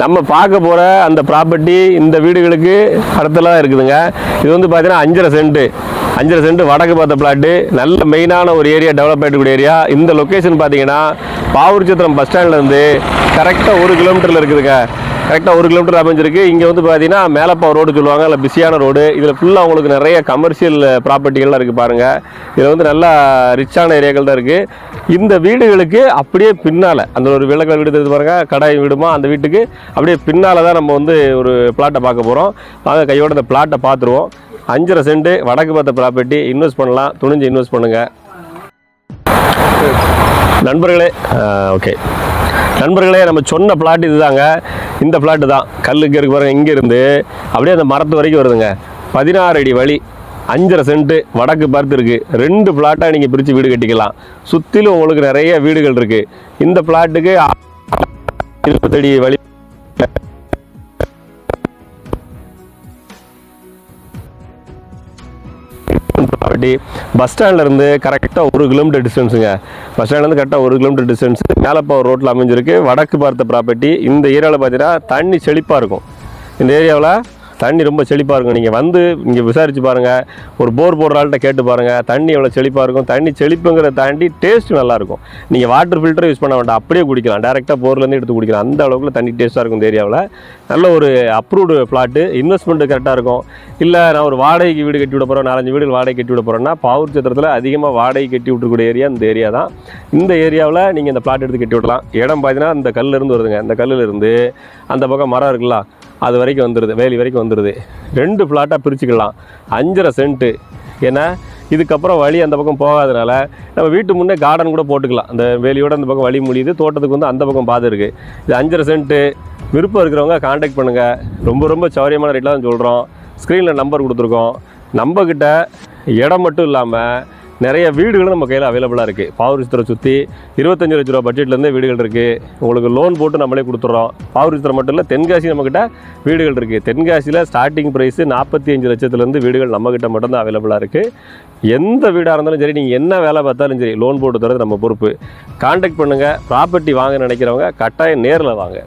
நம்ம பார்க்க போகிற அந்த ப்ராப்பர்ட்டி இந்த வீடுகளுக்கு அடுத்தல தான் இருக்குதுங்க. இது வந்து பார்த்தீங்கன்னா அஞ்சரை சென்ட் அஞ்சரை சென்ட் வடக்கு பார்த்த பிளாட்டு நல்ல மெயினான ஒரு ஏரியா டெவலப் ஆகிட்டு ஏரியா இந்த லொக்கேஷன் பார்த்தீங்கன்னா பாவூர்சத்திரம் பஸ் ஸ்டாண்ட்லேருந்து கரெக்டாக ஒரு கிலோமீட்டரில் இருக்குதுங்க. கரெக்டாக ஒரு கிலோமீட்டர் அமைஞ்சிருக்கு. இங்கே வந்து பார்த்தீங்கன்னா மேலப்பா ரோடு சொல்லுவாங்க இல்லை பிஸியான ரோடு இதில் ஃபுல்லாக உங்களுக்கு நிறைய கமர்ஷியல் ப்ராப்பர்ட்டிகள்லாம் இருக்குது பாருங்கள் இதில் வந்து நல்லா ரிச்சான ஏரியாக்கள் தான் இருக்குது இந்த வீடுகளுக்கு அப்படியே பின்னால் அந்த ஒரு விளக்க வீடு தெரிஞ்சு பாருங்கள் கடாய் வீடுமா அந்த வீட்டுக்கு அப்படியே பின்னால் தான் நம்ம வந்து ஒரு பிளாட்டை பார்க்க போகிறோம் வாங்க கையோட அந்த பிளாட்டை பார்த்துருவோம். அஞ்சரை சென்ட் வடக்கு பார்த்த ப்ராப்பர்ட்டி இன்வெஸ்ட் பண்ணலாம். துணிஞ்சு இன்வெஸ்ட் பண்ணுங்கள் நண்பர்களே ஓகே நண்பர்களே நம்ம சொன்ன பிளாட் இதுதாங்க. இந்த ஃப்ளாட்டு தான். கல்லுக்கு இருக்கு பாருங்க இங்கேருந்து அப்படியே அந்த மரத்து வரைக்கும் வருதுங்க. பதினாறு அடி வழி அஞ்சரை சென்ட்டு வடக்கு பார்த்து இருக்குது ரெண்டு ஃப்ளாட்டாக நீங்கள் பிரித்து வீடு கட்டிக்கலாம். சுற்றிலும் உங்களுக்கு நிறைய வீடுகள் இருக்குது இந்த ஃப்ளாட்டுக்கு இருபத்தடி வழி அப்படி பஸ் ஸ்டாண்ட்லேருந்து கரெக்டாக ஒரு கிலோமீட்டர் டிஸ்டன்ஸுங்க பஸ் ஸ்டாண்ட்லேருந்து கரெக்டாக ஒரு கிலோமீட்டர் டிஸ்டன்ஸ் மேலப்பாவூர் ரோட்டில் அமைஞ்சிருக்கு. வடக்கு பார்த்த ப்ராப்பர்ட்டி இந்த ஏரியாவில் பார்த்தீங்கன்னா தண்ணி செழிப்பாக இருக்கும். இந்த ஏரியாவில் தண்ணி ரொம்ப செழிப்பாக இருக்கும். நீங்கள் வந்து இங்கே விசாரித்து பாருங்கள் ஒரு போர் போடுற ஆள்கிட்ட கேட்டு பாருங்கள் தண்ணி எவ்வளோ செழிப்பாக இருக்கும்? தண்ணி செழிப்புங்கிறத தாண்டி டேஸ்ட் நல்லாயிருக்கும் நீங்கள் வாட்டர் ஃபில்டர் யூஸ் பண்ண வேண்டாம். அப்படியே குடிக்கலாம். டேரெக்டாக போர்லேருந்து எடுத்து குடிக்கலாம். அந்த அளவுக்கு தண்ணி டேஸ்ட்டாக இருக்கும் இந்த ஏரியாவில் நல்ல ஒரு அப்ரூவ்டு ஃப்ளாட்டு இன்வெஸ்ட்மெண்ட்டு கரெக்டாக இருக்கும். இல்லை நான் ஒரு வாடகைக்கு வீடு கட்டி விட போகிறோம் நாலஞ்சு வீடு வாடகை கட்டி விட போகிறேன்னா பாவூர் சத்திரத்தில் அதிகமாக வாடகை கட்டி விட்டுக்கூடிய ஏரியா இந்த ஏரியா தான். இந்த ஏரியாவில் நீங்கள் இந்த பிளாட் எடுத்து கட்டி விடலாம். இடம் பார்த்தீங்கன்னா இந்த கல்லிருந்து வருதுங்க. இந்த கல்லுல இருந்து அந்த பக்கம் மரம் இருக்குல்ல அது வரைக்கும் வந்துடுது வேலி வரைக்கும் வந்துடுது ரெண்டு ஃப்ளாட்டாக பிரிச்சுக்கலாம். அஞ்சரை சென்ட்டு ஏன்னா இதுக்கப்புறம் வழி அந்த பக்கம் போகாதனால நம்ம வீட்டு முன்னே கார்டன் கூட போட்டுக்கலாம். அந்த வேலியோட அந்த பக்கம் வழி முடியுது தோட்டத்துக்கு வந்து அந்த பக்கம் பாதை இருக்குது இது அஞ்சரை சென்ட்டு விருப்பம் இருக்கிறவங்க காண்டாக்ட் பண்ணுங்கள் ரொம்ப ரொம்ப சௌரியமான ரேட்டில் தான் சொல்கிறோம் ஸ்க்ரீனில் நம்பர் கொடுத்துருக்கோம். நம்மக்கிட்ட இடம் மட்டும் இல்லாமல் நிறைய வீடுகளும் நம்ம கையில் அவைலபிளாக இருக்குது பாவூர் சுற்றி இருபத்தஞ்சு லட்ச ரூபா பட்ஜெட்லேருந்து வீடுகள் இருக்குது உங்களுக்கு லோன் போட்டு நம்மளே கொடுத்துட்றோம். பாவூர் மட்டும் இல்லை தென்காசி நம்மக்கிட்ட வீடுகள் இருக்குது தென்காசியில் ஸ்டார்டிங் ப்ரைஸு நாற்பத்தி அஞ்சு லட்சத்துலேருந்து வீடுகள் நம்மக்கிட்ட மட்டும்தான் அவைலபிளாக இருக்குது எந்த வீடாக இருந்தாலும் சரி நீங்கள் என்ன வேலை பார்த்தாலும் சரி லோன் போட்டு தரது நம்ம பொறுப்பு. காண்டாக்ட் பண்ணுங்கள் ப்ராப்பர்ட்டி வாங்க நினைக்கிறவங்க கட்டாயம் நேரில் வாங்க.